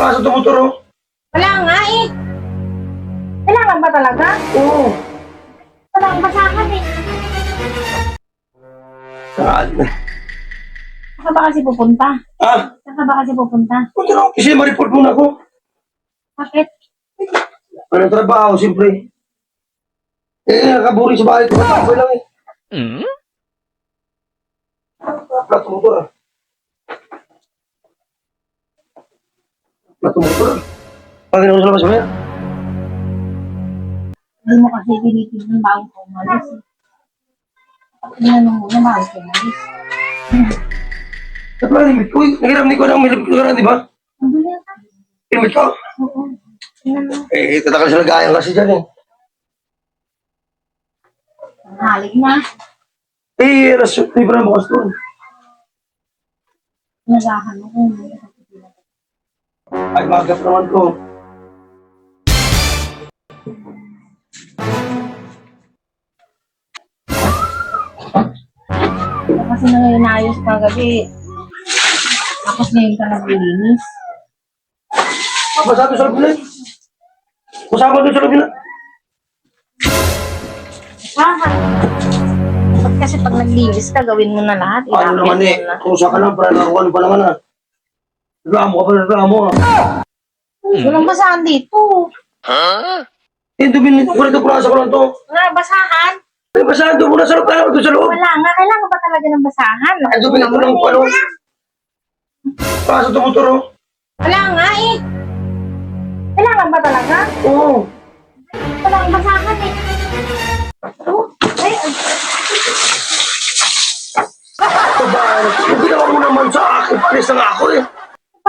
Para sa tumuturo. Wala nga eh. Kailangan ba talaga? Oo. Wala kang basahan eh. Saan? Saan ba kasi pupunta? Ah, Saan ba kasi pupunta? punta na ako. Kasi ma-report muna ako. Bakit? Anong trabaho, siyempre. Eh, nakaburi sa bahay ko. Matapay lang eh. Hmm? Plato motor ah. Motor ah. Panginoon sa labas mo yan. Hindi mo kasi tinitignan bago ko umalis eh. Tinanong mo na bago ko umalis. Sa pala limit ko eh. Nagiram ni ko ng milip ko na, di ba? Ka. Limit ko. Oo. Mo. Eh, tatakal sa lagayan kasi dyan eh. Halig na. Eh, alas libre na bukas doon. Nagahan mo kung Ay, magap naman ko. Kasi nang inayos ka gabi. Tapos ngayon ka naglilinis. Masabi sa loob Masama doon sa nila. Saka. Ba't kasi pag naglinis ka, gawin mo na lahat. Ano naman eh. mo na. Kung saan ka lang, para nakakuha pa naman ah. Reklamo ka pa, reklamo ah. Walang basahan dito. Eh, dumin nito ko rin ito, purasa ko lang to. Wala basahan. Ay, basahan doon muna sa loob tayo, doon sa loob. Wala nga. Kailangan ba talaga ng basahan? Ay, dumin ito lang ano. Para sa tumuturo. Wala nga eh. Kailangan ba talaga? Oo. Wala kang basahan eh. Oh, ay, ay, Babae, yung ginawa mo naman sa akin, panis na nga ako eh.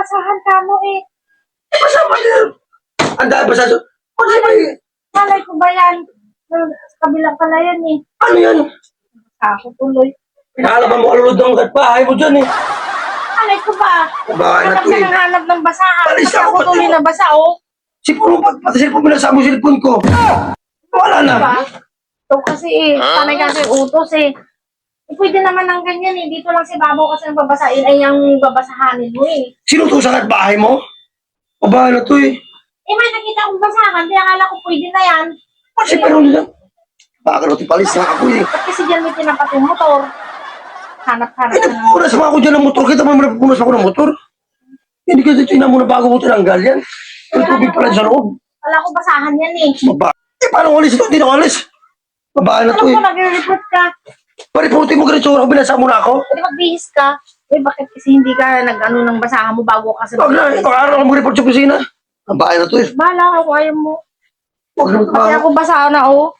Basahan ka mo eh. Eh, basa pa din. Ang dahil basa sa... Kasi may... Malay ko ba yan? Sa kabilang pala yan eh. Ano yan? Ako tuloy. Pinahalaman mo alulod ng bahay mo dyan eh. Malay ko ba? Babae na Hanap to ka eh. ng hanap ng basahan. Alis Kasi ako, ako pati- tuloy na basa oh. Sipuro, pati cellphone mo na sa mo cellphone ko. Wala na. Diba? Ito kasi eh. Panay kasi utos eh. Eh, pwede naman ng ganyan eh. Dito lang si Babo kasi ang babasahin ay ang babasahanin mo eh. Sino to sa bahay mo? Babae na to eh. Eh, may nakita akong basahan. Di akala ko pwede na yan. Kasi pero nila. Baka roti palis na ako eh. Ba't kasi dyan may tinapat yung motor? Hanap-hanap Ay, ka na. nagpupunas mo ako dyan ng motor. Kita mo naman nagpupunas ako ng motor. Hindi kasi tingnan mo na bago mo tinanggal yan. May tubig pala sa loob. Wala ko basahan yan eh. Babae. Eh, paano ulis ito? Hindi na ulis. Babae na Alam to eh. ko, nagre-report ka. Pariputi mo ganito. Ako binasa mo na ako. Pwede magbihis ka. Eh, bakit kasi hindi ka nag-ano ng basahan mo bago ka sa Huwag na. Pag-aaral ka mag-report sa kusina. Babae na to eh. Bahala ka kung ayaw mo. Huwag na trabaho. ako basahan na oh.